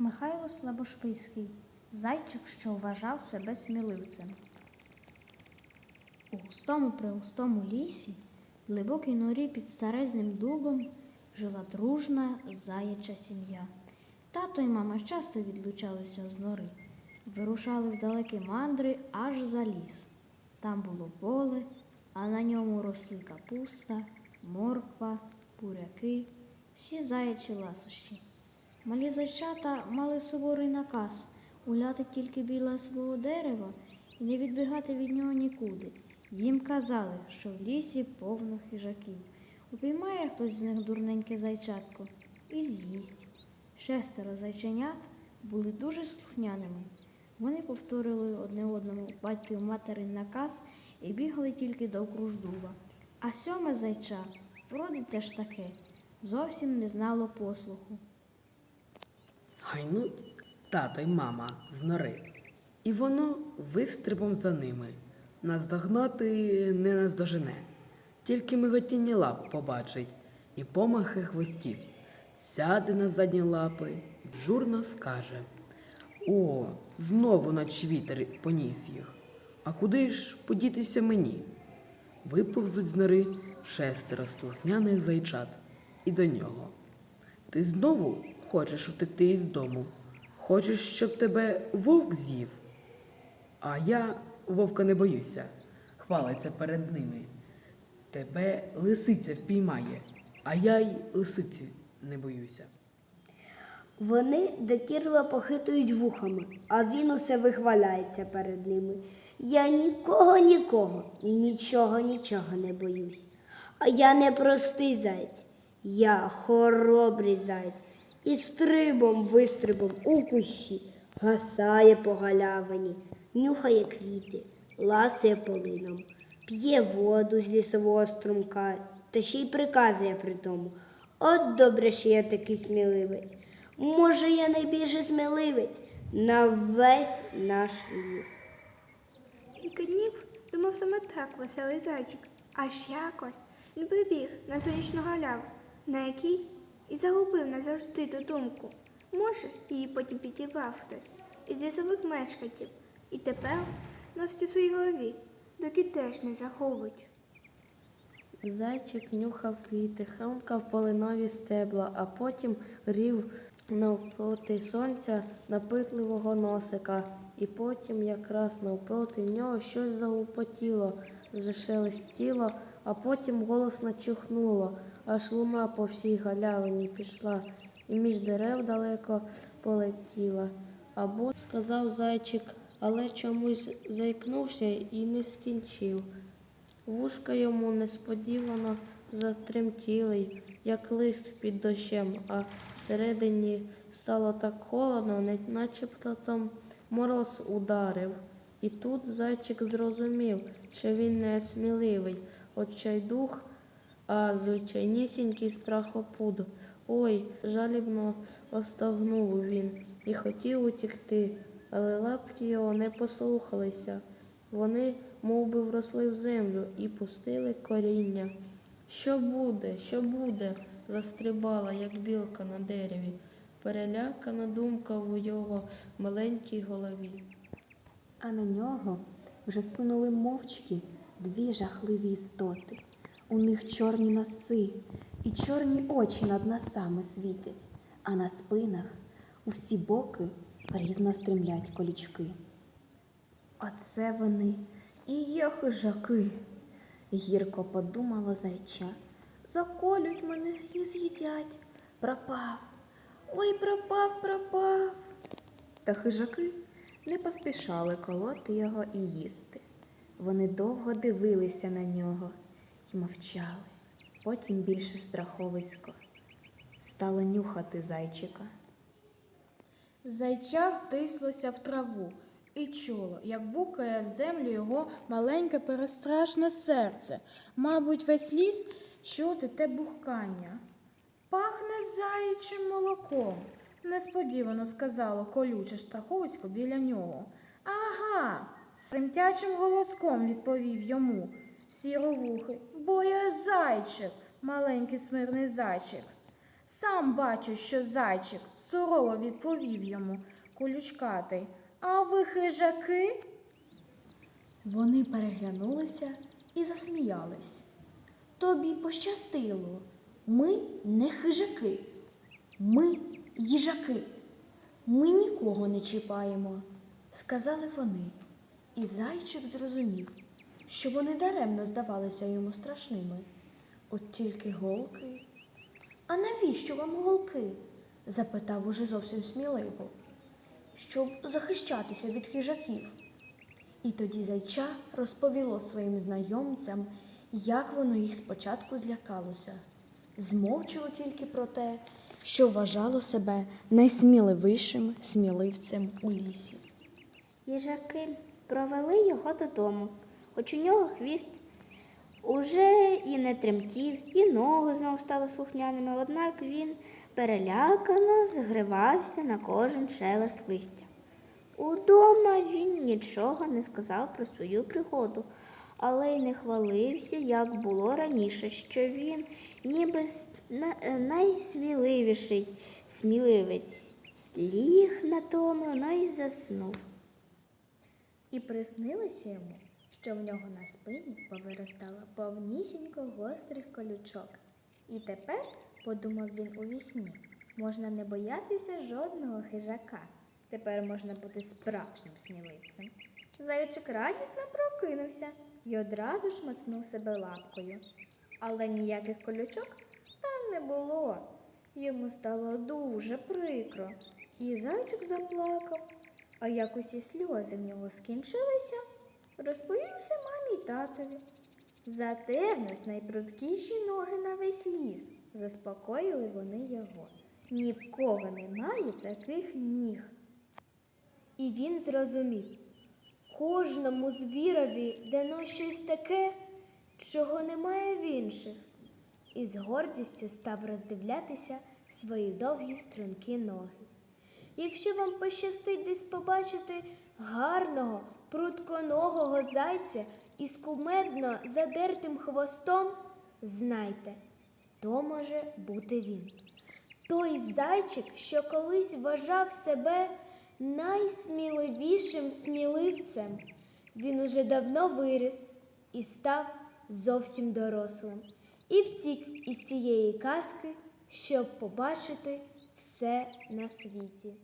Михайло Слабошпильський, зайчик, що вважав себе сміливцем. У густому пригустому лісі, в глибокій норі під старезним дубом, жила дружна заяча сім'я. Тато і мама часто відлучалися з нори, вирушали в далекі мандри аж за ліс. Там було поле, а на ньому росли капуста, морква, буряки, всі заячі ласощі. Малі зайчата мали суворий наказ уляти тільки біля свого дерева і не відбігати від нього нікуди. Їм казали, що в лісі повно хижаків. Упіймає хтось з них дурненьке зайчатко і з'їсть. Шестеро зайченят були дуже слухняними. Вони повторили одне одному батьків материн наказ і бігали тільки довкруж дуба. А сьоме зайча, це ж таке, зовсім не знало послуху. Гайнуть тато й мама з нори. І воно вистрибом за ними. Наздогнати не наздожене. Тільки миготіння лап побачить і помахи хвостів. Сяде на задні лапи і журно скаже. О, знову наче вітер поніс їх. А куди ж подітися мені? Виповзуть з нори шестеро слухняних зайчат і до нього. Ти знову хочеш утекти із дому? Хочеш, щоб тебе вовк з'їв? А я вовка не боюся, хвалиться перед ними. Тебе лисиця впіймає, а я й лисиці не боюся. Вони докірливо похитують вухами, а він усе вихваляється перед ними. Я нікого, нікого і нічого, нічого не боюсь. А я не простий заєць, я хоробрий заєць. І стрибом, вистрибом у кущі гасає по галявині, нюхає квіти, ласає полином, п'є воду з лісового струмка та ще й приказує при тому. От добре, що я такий сміливець. Може, я найбільше сміливець на весь наш ліс. Кілька днів думав саме так веселий зайчик, аж якось він прибіг на сонячну галяву, на якій і загубив назавжди ту думку. Може, її потім підібрав хтось із лісових мешканців, і тепер носить у своїй голові, доки теж не загубить. Зайчик нюхав квіти, хрумкав полинові стебла, а потім рів навпроти сонця напитливого носика, і потім якраз навпроти нього щось загупотіло, зашелестіло, а потім голосно чухнуло, аж луна по всій галявині пішла, і між дерев далеко полетіла. Або сказав зайчик, але чомусь заікнувся і не скінчив. Вушка йому несподівано затремтіли, як лист під дощем, а всередині стало так холодно, начебто там мороз ударив. І тут зайчик зрозумів, що він не сміливий, отчайдух, а звичайнісінький страхопуд. Ой, жалібно остогнув він і хотів утікти, але лапті його не послухалися. Вони мов би, вросли в землю і пустили коріння. Що буде, що буде? застрибала, як білка на дереві. Перелякана думка в його маленькій голові. А на нього вже сунули мовчки дві жахливі істоти. У них чорні носи і чорні очі над носами світять, а на спинах у всі боки різно стремлять колючки. Оце вони і є хижаки, гірко подумало зайча. Заколють мене і з'їдять. Пропав. Ой, пропав, пропав. Та хижаки не поспішали колоти його і їсти. Вони довго дивилися на нього і мовчали. Потім більше страховисько стало нюхати зайчика. Зайча втислося в траву і чуло, як букає в землю його маленьке перестрашне серце. Мабуть, весь ліс чути те бухкання. Пахне заячим молоком, несподівано сказало колюче страховисько біля нього. Ага. Тремтячим голоском відповів йому сіровухий, бо я зайчик, маленький смирний зайчик. Сам бачу, що зайчик сурово відповів йому колючкатий. А ви хижаки? Вони переглянулися і засміялись. Тобі пощастило. Ми не хижаки, ми їжаки. Ми нікого не чіпаємо, сказали вони. І зайчик зрозумів, що вони даремно здавалися йому страшними. От тільки голки. А навіщо вам голки? запитав уже зовсім сміливо, щоб захищатися від хижаків. І тоді зайча розповіло своїм знайомцям, як воно їх спочатку злякалося. Змовчало тільки про те, що вважало себе найсміливішим сміливцем у лісі. Їжаки провели його додому, хоч у нього хвіст уже і не тремтів, і ноги знов стали слухняними, однак він перелякано згривався на кожен шелест листя. Удома він нічого не сказав про свою пригоду, але й не хвалився, як було раніше, що він ніби на- найсміливіший сміливець. Ліг натомлено й заснув. І приснилося йому, що в нього на спині повиростало повнісінько гострих колючок. І тепер, подумав він у вісні, можна не боятися жодного хижака. Тепер можна бути справжнім сміливцем. Зайчик радісно прокинувся і одразу ж мацнув себе лапкою. Але ніяких колючок там не було. Йому стало дуже прикро, і зайчик заплакав. А як усі сльози в нього скінчилися, розповівся мамі й татові. Зате в нас найпрудкіші ноги на весь ліс, заспокоїли вони його. Ні в кого немає таких ніг. І він зрозумів, кожному звірові дано щось таке, чого немає в інших, і з гордістю став роздивлятися свої довгі стрункі ноги. Якщо вам пощастить десь побачити гарного, прутконогого зайця із кумедно задертим хвостом, знайте, то може бути він. Той зайчик, що колись вважав себе найсміливішим сміливцем, він уже давно виріс і став зовсім дорослим і втік із цієї казки, щоб побачити все на світі.